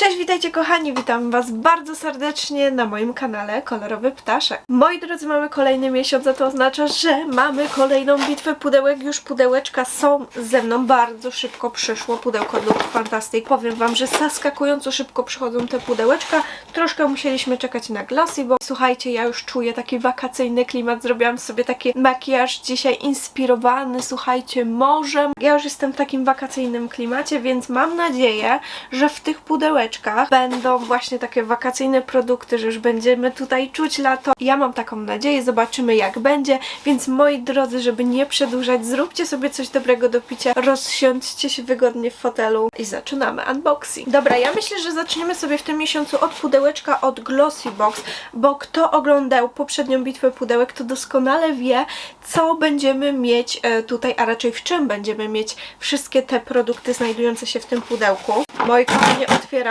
Cześć, witajcie kochani, witam was bardzo serdecznie na moim kanale Kolorowy Ptaszek. Moi drodzy, mamy kolejny miesiąc, a to oznacza, że mamy kolejną bitwę pudełek. Już pudełeczka są ze mną, bardzo szybko przyszło pudełko Look Fantastic. Powiem wam, że zaskakująco szybko przychodzą te pudełeczka. Troszkę musieliśmy czekać na Glossy, bo słuchajcie, ja już czuję taki wakacyjny klimat. Zrobiłam sobie taki makijaż dzisiaj inspirowany, słuchajcie, morzem. Ja już jestem w takim wakacyjnym klimacie, więc mam nadzieję, że w tych pudełeczkach będą właśnie takie wakacyjne produkty, że już będziemy tutaj czuć lato. Ja mam taką nadzieję, zobaczymy jak będzie, więc moi drodzy, żeby nie przedłużać, zróbcie sobie coś dobrego do picia, rozsiądźcie się wygodnie w fotelu i zaczynamy unboxing. Dobra, ja myślę, że zaczniemy sobie w tym miesiącu od pudełeczka od Glossy Box, bo kto oglądał poprzednią bitwę pudełek, to doskonale wie, co będziemy mieć e, tutaj, a raczej w czym będziemy mieć wszystkie te produkty znajdujące się w tym pudełku. Moi kochani,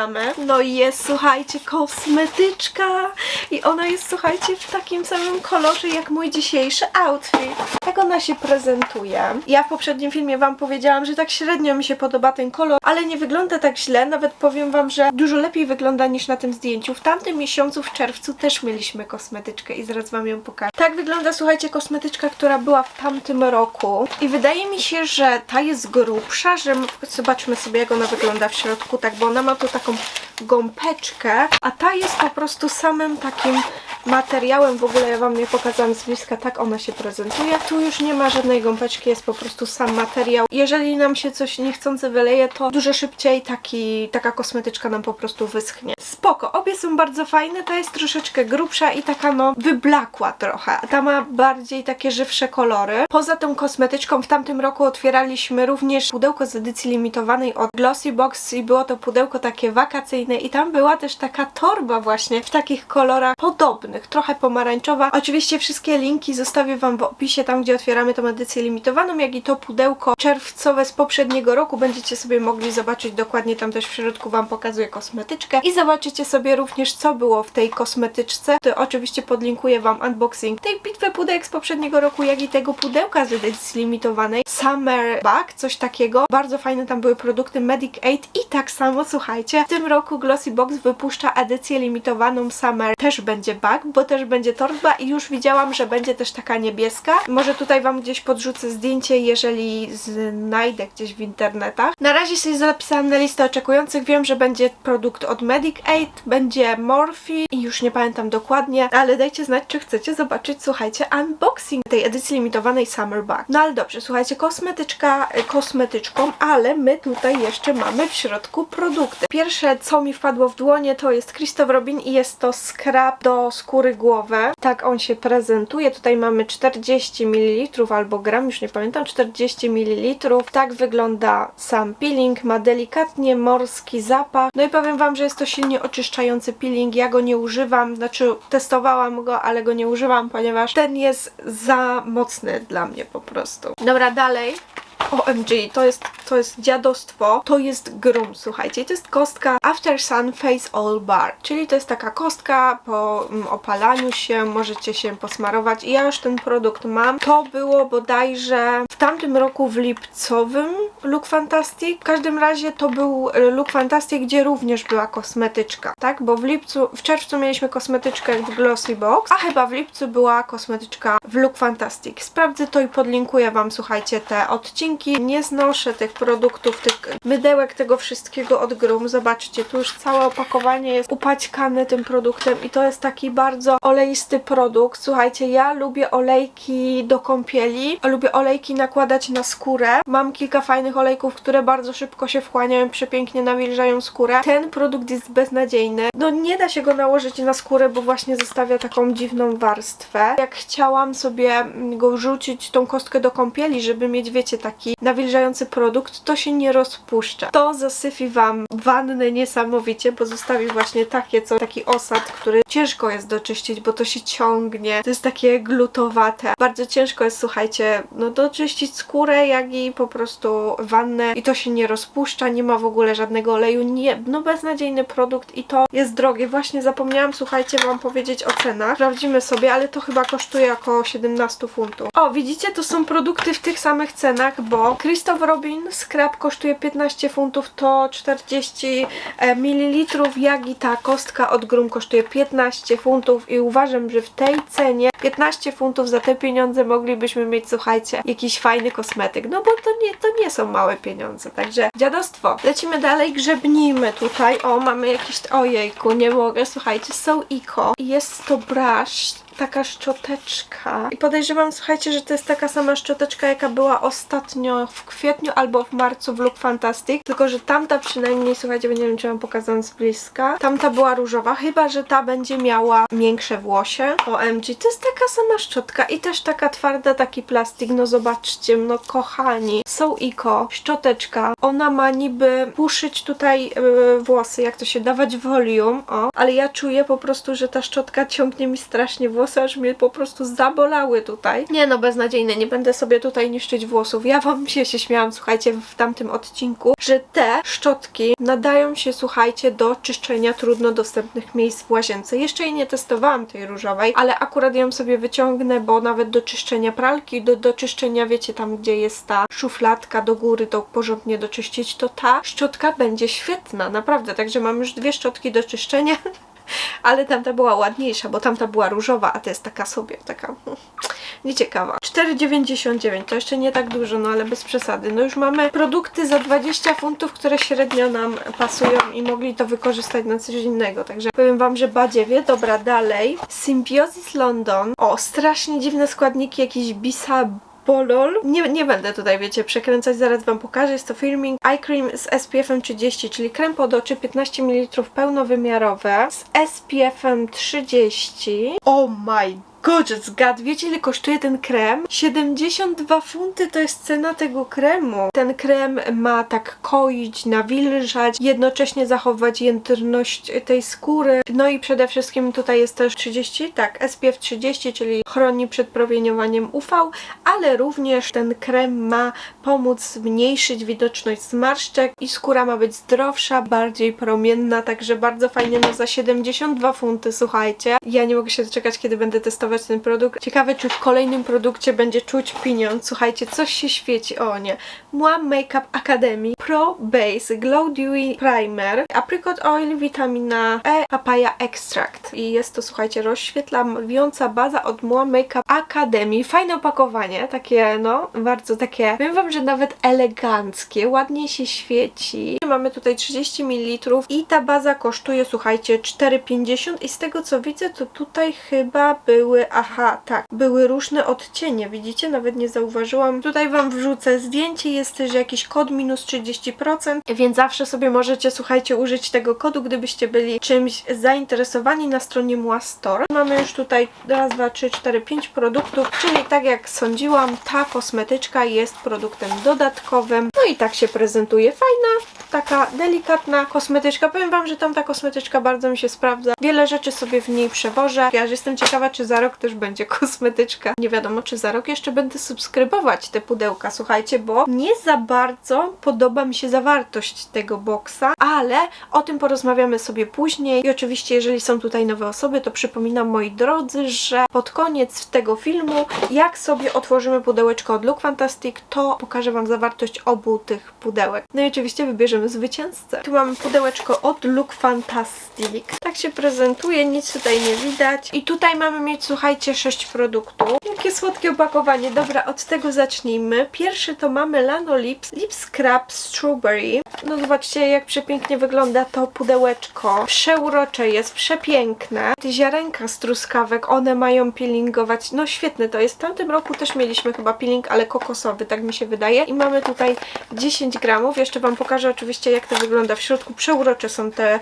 otwieramy. No i jest, słuchajcie, kosmetyczka. I ona jest, słuchajcie, w takim samym kolorze jak mój dzisiejszy outfit. Tak ona się prezentuje. Ja w poprzednim filmie Wam powiedziałam, że tak średnio mi się podoba ten kolor, ale nie wygląda tak źle. Nawet powiem Wam, że dużo lepiej wygląda niż na tym zdjęciu. W tamtym miesiącu, w czerwcu, też mieliśmy kosmetyczkę i zaraz Wam ją pokażę. Tak wygląda, słuchajcie, kosmetyczka, która była w tamtym roku. I wydaje mi się, że ta jest grubsza, że zobaczmy sobie, jak ona wygląda w środku, tak, bo ona ma tu taką gąbeczkę, a ta jest po prostu samym takim materiałem, w ogóle ja Wam nie pokazałam z bliska, tak ona się prezentuje. Tu już nie ma żadnej gąbeczki, jest po prostu sam materiał. Jeżeli nam się coś niechcący wyleje, to dużo szybciej taki, taka kosmetyczka nam po prostu wyschnie. Spoko, obie są bardzo fajne, ta jest troszeczkę grubsza i taka no wyblakła trochę. Ta ma bardziej takie żywsze kolory. Poza tą kosmetyczką w tamtym roku otwieraliśmy również pudełko z edycji limitowanej od Glossy Box i było to pudełko takie wakacyjne i tam była też taka torba właśnie w takich kolorach podobnych, trochę pomarańczowa. Oczywiście wszystkie linki zostawię Wam w opisie, tam gdzie otwieramy tą edycję limitowaną, jak i to pudełko czerwcowe z poprzedniego roku. Będziecie sobie mogli zobaczyć dokładnie, tam też w środku Wam pokazuję kosmetyczkę i zobaczycie sobie również co było w tej kosmetyczce. To oczywiście podlinkuję Wam unboxing tej bitwy pudełek z poprzedniego roku, jak i tego pudełka z edycji limitowanej. Summer Bag, coś takiego. Bardzo fajne tam były produkty Medic Aid i tak samo, słuchajcie, tym roku Glossy Box wypuszcza edycję limitowaną Summer. Też będzie bag, bo też będzie torba i już widziałam, że będzie też taka niebieska. Może tutaj Wam gdzieś podrzucę zdjęcie, jeżeli znajdę gdzieś w internetach. Na razie sobie zapisałam na listę oczekujących. Wiem, że będzie produkt od Medic Aid, będzie Morphe i już nie pamiętam dokładnie, ale dajcie znać, czy chcecie zobaczyć, słuchajcie, unboxing tej edycji limitowanej Summer Bag. No ale dobrze, słuchajcie, kosmetyczka kosmetyczką, ale my tutaj jeszcze mamy w środku produkty. Pierwsze, co mi wpadło w dłonie, to jest Christoph Robin i jest to skrap do skóry głowy. Tak on się prezentuje. Tutaj mamy 40 ml albo gram, już nie pamiętam, 40 ml. Tak wygląda sam peeling. Ma delikatnie morski zapach. No i powiem Wam, że jest to silnie oczyszczający peeling. Ja go nie używam, znaczy testowałam go, ale go nie używam, ponieważ ten jest za mocny dla mnie po prostu. Dobra, dalej. OMG, to jest, to jest dziadostwo, to jest grum, słuchajcie, to jest kostka After Sun Face All Bar, czyli to jest taka kostka po mm, opalaniu się, możecie się posmarować i ja już ten produkt mam. To było bodajże w tamtym roku w lipcowym Look Fantastic, w każdym razie to był e, Look Fantastic, gdzie również była kosmetyczka, tak, bo w lipcu, w czerwcu mieliśmy kosmetyczkę w Glossy Box, a chyba w lipcu była kosmetyczka w Look Fantastic. Sprawdzę to i podlinkuję Wam, słuchajcie, te odcinki. Nie znoszę tych produktów, tych mydełek, tego wszystkiego od Grum. Zobaczcie, tu już całe opakowanie jest upaćkane tym produktem i to jest taki bardzo oleisty produkt. Słuchajcie, ja lubię olejki do kąpieli, lubię olejki nakładać na skórę. Mam kilka fajnych olejków, które bardzo szybko się wchłaniają, przepięknie nawilżają skórę. Ten produkt jest beznadziejny. No nie da się go nałożyć na skórę, bo właśnie zostawia taką dziwną warstwę. Jak chciałam sobie go rzucić, tą kostkę do kąpieli, żeby mieć, wiecie, taki nawilżający produkt, to się nie rozpuszcza. To zasyfi Wam wannę niesamowicie, bo zostawi właśnie takie, co taki osad, który ciężko jest doczyścić, bo to się ciągnie. To jest takie glutowate. Bardzo ciężko jest, słuchajcie, no doczyścić skórę, jak i po prostu wannę i to się nie rozpuszcza, nie ma w ogóle żadnego oleju, nie, no beznadziejny produkt i to jest drogie. Właśnie zapomniałam, słuchajcie, Wam powiedzieć o cenach. Sprawdzimy sobie, ale to chyba kosztuje około 17 funtów. O, widzicie, to są produkty w tych samych cenach, bo to Christoph Robin Scrap kosztuje 15 funtów, to 40 e, ml, jak i ta kostka od Grum kosztuje 15 funtów i uważam, że w tej cenie 15 funtów za te pieniądze moglibyśmy mieć, słuchajcie, jakiś fajny kosmetyk, no bo to nie, to nie są małe pieniądze, także dziadostwo. Lecimy dalej, grzebnijmy tutaj, o mamy jakiś, ojejku, nie mogę, słuchajcie, są Iko i jest to brush, taka szczoteczka. I podejrzewam, słuchajcie, że to jest taka sama szczoteczka, jaka była ostatnio w kwietniu albo w marcu w Look Fantastic. Tylko, że tamta przynajmniej, słuchajcie, wiem, czy wam pokazałam z bliska. Tamta była różowa, chyba, że ta będzie miała miększe włosie. OMG, to jest taka sama szczotka i też taka twarda, taki plastik. No zobaczcie, no kochani. Są Iko, szczoteczka. Ona ma niby puszyć tutaj yy, włosy, jak to się dawać volume, o. Ale ja czuję po prostu, że ta szczotka ciągnie mi strasznie włosy, aż mnie po prostu zabolały tutaj. Nie no, beznadziejne, nie będę sobie tutaj niszczyć włosów. Ja wam się, się śmiałam, słuchajcie, w tamtym odcinku, że te szczotki nadają się, słuchajcie, do czyszczenia trudno dostępnych miejsc w łazience. Jeszcze jej nie testowałam tej różowej, ale akurat ją sobie wyciągnę, bo nawet do czyszczenia pralki, do, do czyszczenia, wiecie, tam gdzie jest ta szufladka do góry, to porządnie doczyścić, to ta szczotka będzie świetna, naprawdę. Także mam już dwie szczotki do czyszczenia. Ale tamta była ładniejsza, bo tamta była różowa, a to jest taka sobie, taka hmm, nieciekawa. 4,99 to jeszcze nie tak dużo, no ale bez przesady. No już mamy produkty za 20 funtów, które średnio nam pasują i mogli to wykorzystać na coś innego. Także powiem Wam, że badziewie. Dobra, dalej. Symbiosis London. O, strasznie dziwne składniki, jakiś bisa Nie, nie będę tutaj, wiecie, przekręcać, zaraz Wam pokażę. Jest to Firming Eye Cream z SPF-em 30, czyli krem pod oczy 15 ml pełnowymiarowe z SPF-em 30. Oh my Gorgeous God, wiecie ile kosztuje ten krem? 72 funty to jest cena tego kremu. Ten krem ma tak koić, nawilżać, jednocześnie zachować jędrność tej skóry. No i przede wszystkim tutaj jest też 30, tak, SPF 30, czyli chroni przed promieniowaniem UV, ale również ten krem ma pomóc zmniejszyć widoczność zmarszczek i skóra ma być zdrowsza, bardziej promienna, także bardzo fajnie, no za 72 funty, słuchajcie. Ja nie mogę się doczekać, kiedy będę testować ten produkt. Ciekawe, czy w kolejnym produkcie będzie czuć pieniądz. Słuchajcie, coś się świeci. O nie. Mua Makeup Academy Pro Base Glow Dewy Primer Apricot Oil Vitamina E Papaya Extract. I jest to, słuchajcie, rozświetlająca baza od Mua Makeup Academy. Fajne opakowanie, takie no, bardzo takie, wiem wam, że nawet eleganckie, ładnie się świeci. Mamy tutaj 30 ml i ta baza kosztuje, słuchajcie, 4,50 i z tego co widzę, to tutaj chyba były aha, tak, były różne odcienie, widzicie? Nawet nie zauważyłam. Tutaj Wam wrzucę zdjęcie, jest też jakiś kod minus 30%, więc zawsze sobie możecie, słuchajcie, użyć tego kodu, gdybyście byli czymś zainteresowani na stronie Mua Store. Mamy już tutaj raz, dwa, trzy, cztery, pięć produktów, czyli tak jak sądziłam, ta kosmetyczka jest produktem dodatkowym. No i tak się prezentuje. Fajna, taka delikatna kosmetyczka. Powiem Wam, że tamta kosmetyczka bardzo mi się sprawdza. Wiele rzeczy sobie w niej przewożę. Ja jestem ciekawa, czy za rok też będzie kosmetyczka. Nie wiadomo, czy za rok jeszcze będę subskrybować te pudełka, słuchajcie, bo nie za bardzo podoba mi się zawartość tego boksa, ale o tym porozmawiamy sobie później. I oczywiście, jeżeli są tutaj nowe osoby, to przypominam, moi drodzy, że pod koniec tego filmu, jak sobie otworzymy pudełeczko od Look Fantastic, to pokażę Wam zawartość obu tych pudełek. No i oczywiście wybierzemy zwycięzcę. Tu mamy pudełeczko od Look Fantastic. Tak się prezentuje, nic tutaj nie widać. I tutaj mamy mieć, słuchajcie, 6 produktów. Jakie słodkie opakowanie. Dobra, od tego zacznijmy. Pierwszy to mamy Lano Lips Lip Scrub Strawberry. No zobaczcie, jak przepięknie wygląda to pudełeczko. Przeurocze jest, przepiękne. Te ziarenka z truskawek, one mają peelingować. No świetne to jest. W tamtym roku też mieliśmy chyba peeling, ale kokosowy, tak mi się wydaje. I mamy tutaj 10 gramów. Jeszcze Wam pokażę oczywiście, jak to wygląda w środku. Przeurocze są te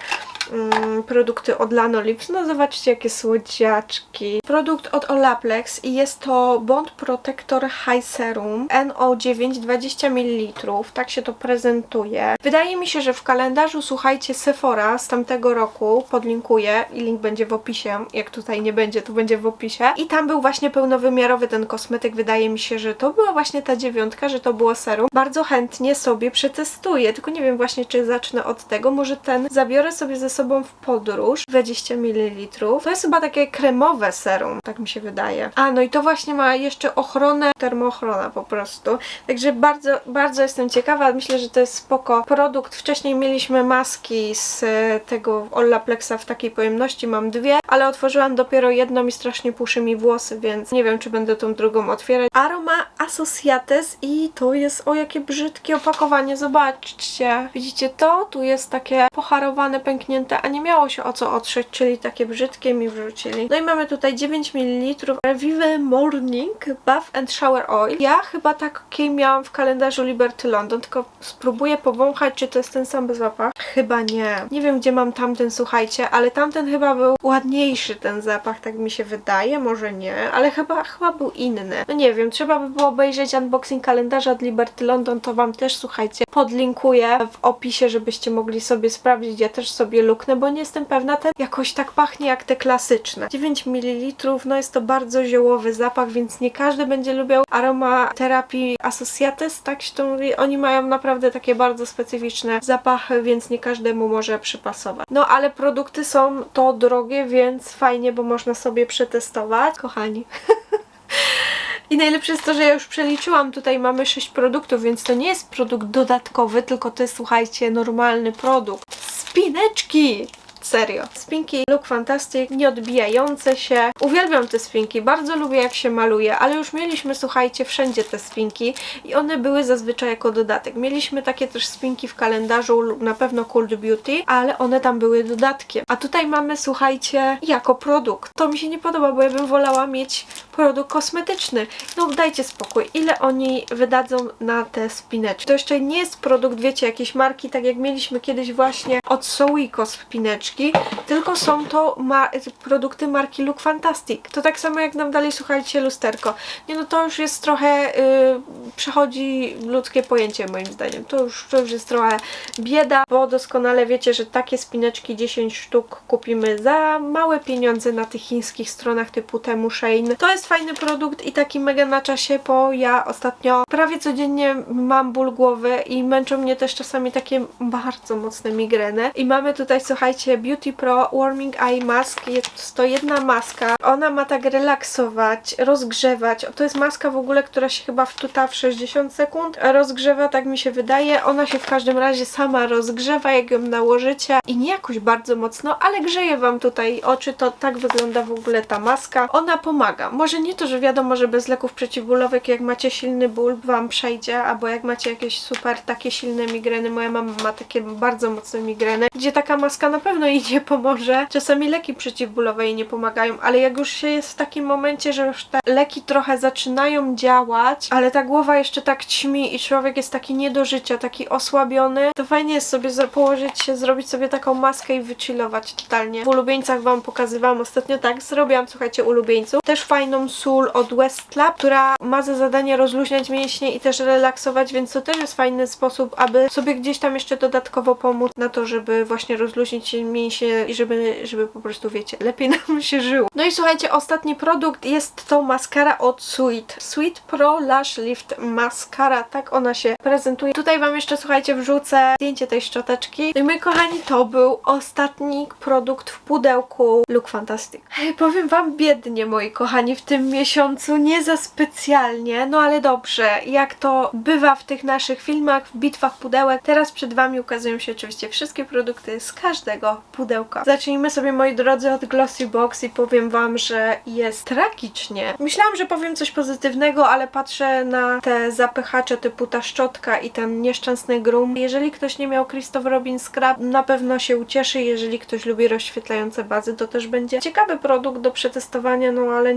produkty od Lano Lips. No zobaczcie, jakie słodziaczki. Produkt od Olaplex i jest to Bond Protector High Serum NO9 20 ml. Tak się to prezentuje. Wydaje mi się, że w kalendarzu, słuchajcie, Sephora z tamtego roku podlinkuję i link będzie w opisie. Jak tutaj nie będzie, to będzie w opisie. I tam był właśnie pełnowymiarowy ten kosmetyk. Wydaje mi się, że to była właśnie ta dziewiątka, że to było serum. Bardzo chętnie sobie przetestuję, tylko nie wiem właśnie, czy zacznę od tego. Może ten zabiorę sobie ze sobą w podróż, 20 ml. To jest chyba takie kremowe serum, tak mi się wydaje. A, no i to właśnie ma jeszcze ochronę, termoochrona po prostu. Także bardzo, bardzo jestem ciekawa. Myślę, że to jest spoko produkt. Wcześniej mieliśmy maski z e, tego Olaplexa w takiej pojemności, mam dwie, ale otworzyłam dopiero jedną i strasznie puszy mi włosy, więc nie wiem, czy będę tą drugą otwierać. Aroma Associates i to jest, o jakie brzydkie opakowanie, zobaczcie. Widzicie to? Tu jest takie pocharowane, pęknięte, a nie miało się o co otrzeć, czyli takie brzydkie mi wrzucili. No i mamy tutaj 9 ml Revive Morning Bath and Shower Oil. Ja chyba takiej miałam w kalendarzu Liberty London, tylko spróbuję powąchać, czy to jest ten sam zapach. Chyba nie. Nie wiem, gdzie mam tamten, słuchajcie, ale tamten chyba był ładniejszy ten zapach, tak mi się wydaje, może nie, ale chyba, chyba był inny. No nie wiem, trzeba by było obejrzeć unboxing kalendarza od Liberty London, to wam też, słuchajcie, podlinkuję w opisie, żebyście mogli sobie sprawdzić, ja też sobie luknę, bo nie jestem pewna, ten jakoś tak pachnie jak te klasyczne. 9 ml, no jest to bardzo ziołowy zapach, więc nie każdy będzie lubił aromaterapii Associates, tak się to mówi. Oni mają naprawdę takie bardzo specyficzne zapachy, więc nie każdemu może przypasować. No ale produkty są to drogie, więc fajnie, bo można sobie przetestować. Kochani. I najlepsze jest to, że ja już przeliczyłam, tutaj mamy 6 produktów, więc to nie jest produkt dodatkowy, tylko to jest, słuchajcie, normalny produkt. Spineczki! Serio. Spinki look fantastic, nieodbijające się. Uwielbiam te spinki, bardzo lubię jak się maluje, ale już mieliśmy, słuchajcie, wszędzie te spinki i one były zazwyczaj jako dodatek. Mieliśmy takie też spinki w kalendarzu, na pewno Cold Beauty, ale one tam były dodatkiem. A tutaj mamy, słuchajcie, jako produkt. To mi się nie podoba, bo ja bym wolała mieć produkt kosmetyczny. No dajcie spokój. Ile oni wydadzą na te spineczki? To jeszcze nie jest produkt, wiecie, jakiejś marki, tak jak mieliśmy kiedyś właśnie od Sowico spineczki, tylko są to ma produkty marki Look Fantastic. To tak samo jak nam dali, słuchajcie, lusterko. Nie no, to już jest trochę, yy, przechodzi ludzkie pojęcie moim zdaniem. To już, to już jest trochę bieda, bo doskonale wiecie, że takie spineczki 10 sztuk kupimy za małe pieniądze na tych chińskich stronach typu Temu Shein. To jest fajny produkt i taki mega na czasie, bo ja ostatnio prawie codziennie mam ból głowy i męczą mnie też czasami takie bardzo mocne migreny. I mamy tutaj, słuchajcie, Beauty Pro Warming Eye Mask. Jest to jedna maska. Ona ma tak relaksować, rozgrzewać. To jest maska w ogóle, która się chyba wtuta w 60 sekund. Rozgrzewa, tak mi się wydaje. Ona się w każdym razie sama rozgrzewa, jak ją nałożycie. I nie jakoś bardzo mocno, ale grzeje Wam tutaj oczy. To tak wygląda w ogóle ta maska. Ona pomaga. Może nie to, że wiadomo, że bez leków przeciwbólowych, jak macie silny ból, Wam przejdzie, albo jak macie jakieś super takie silne migreny. Moja mama ma takie bardzo mocne migreny, gdzie taka maska na pewno nie pomoże. Czasami leki przeciwbólowe jej nie pomagają, ale jak już się jest w takim momencie, że już te leki trochę zaczynają działać, ale ta głowa jeszcze tak ćmi i człowiek jest taki nie do życia, taki osłabiony, to fajnie jest sobie położyć się, zrobić sobie taką maskę i wychillować totalnie. W ulubieńcach Wam pokazywałam ostatnio tak, zrobiłam, słuchajcie, ulubieńców. Też fajną sól od Westlab, która ma za zadanie rozluźniać mięśnie i też relaksować, więc to też jest fajny sposób, aby sobie gdzieś tam jeszcze dodatkowo pomóc na to, żeby właśnie rozluźnić mięśnie i żeby, żeby po prostu, wiecie, lepiej nam się żyło. No i słuchajcie, ostatni produkt jest to maskara od Sweet. Sweet Pro Lash Lift Mascara, tak ona się prezentuje. Tutaj Wam jeszcze, słuchajcie, wrzucę zdjęcie tej szczoteczki. No i moi kochani, to był ostatni produkt w pudełku Look Fantastic. Hej, powiem Wam biednie, moi kochani, w tym miesiącu, nie za specjalnie, no ale dobrze, jak to bywa w tych naszych filmach, w bitwach pudełek, teraz przed Wami ukazują się oczywiście wszystkie produkty z każdego pudełka. Zacznijmy sobie, moi drodzy, od Glossy Box i powiem Wam, że jest tragicznie. Myślałam, że powiem coś pozytywnego, ale patrzę na te zapychacze typu ta szczotka i ten nieszczęsny grum. Jeżeli ktoś nie miał Christopher Robin Scrub, na pewno się ucieszy. Jeżeli ktoś lubi rozświetlające bazy, to też będzie ciekawy produkt do przetestowania, no ale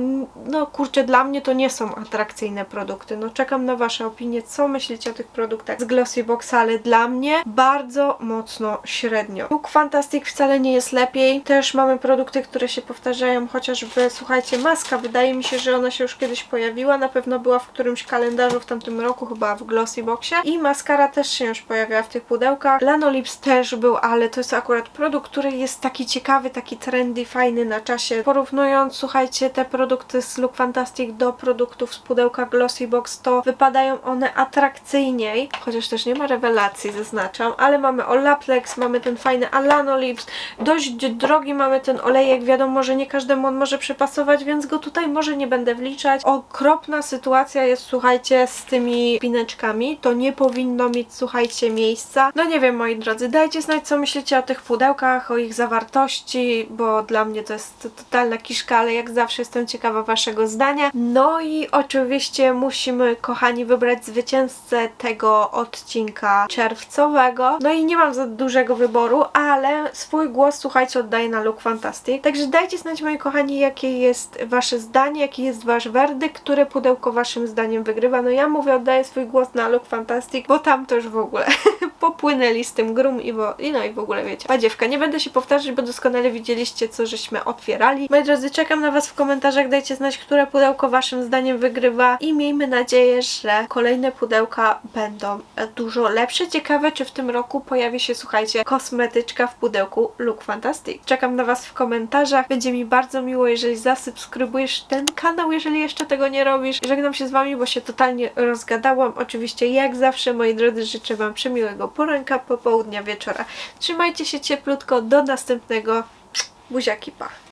no kurczę, dla mnie to nie są atrakcyjne produkty. No czekam na Wasze opinie, co myślicie o tych produktach z Glossy Box, ale dla mnie bardzo mocno średnio. Look Fantastic wcale nie jest lepiej. Też mamy produkty, które się powtarzają, chociażby, słuchajcie, maska. Wydaje mi się, że ona się już kiedyś pojawiła. Na pewno była w którymś kalendarzu w tamtym roku, chyba w Glossy Boxie. I maskara też się już pojawiała w tych pudełkach. Lanolips też był, ale to jest akurat produkt, który jest taki ciekawy, taki trendy, fajny na czasie. Porównując, słuchajcie, te produkty z Look Fantastic do produktów z pudełka Glossy Box, to wypadają one atrakcyjniej, chociaż też nie ma rewelacji, zaznaczam, ale mamy Olaplex, mamy ten fajny Alano Lips, Dość drogi mamy ten olejek, wiadomo, że nie każdemu on może przypasować, więc go tutaj może nie będę wliczać. Okropna sytuacja jest, słuchajcie, z tymi pineczkami. To nie powinno mieć, słuchajcie, miejsca. No nie wiem, moi drodzy, dajcie znać, co myślicie o tych pudełkach, o ich zawartości, bo dla mnie to jest totalna kiszka, ale jak zawsze jestem ciekawa waszego zdania. No i oczywiście musimy, kochani, wybrać zwycięzcę tego odcinka czerwcowego. No i nie mam za dużego wyboru, ale swój głos, słuchajcie, oddaję na Look Fantastic. Także dajcie znać, moi kochani, jakie jest wasze zdanie, jaki jest wasz werdykt, które pudełko waszym zdaniem wygrywa. No ja mówię, oddaję swój głos na Look Fantastic, bo tam to już w ogóle popłynęli z tym grum i, wo- i no i w ogóle wiecie. Badziewka, nie będę się powtarzać, bo doskonale widzieliście, co żeśmy otwierali. Moi drodzy, czekam na was w komentarzach, dajcie znać, które pudełko waszym zdaniem wygrywa i miejmy nadzieję, że kolejne pudełka będą dużo lepsze. Ciekawe, czy w tym roku pojawi się, słuchajcie, kosmetyczka w pudełku Look Fantastic. Czekam na was w komentarzach. Będzie mi bardzo miło, jeżeli zasubskrybujesz ten kanał, jeżeli jeszcze tego nie robisz. Żegnam się z wami, bo się totalnie rozgadałam. Oczywiście, jak zawsze, moi drodzy, życzę wam przemiłego poranka, popołudnia, wieczora. Trzymajcie się cieplutko. Do następnego. Buziaki, pa.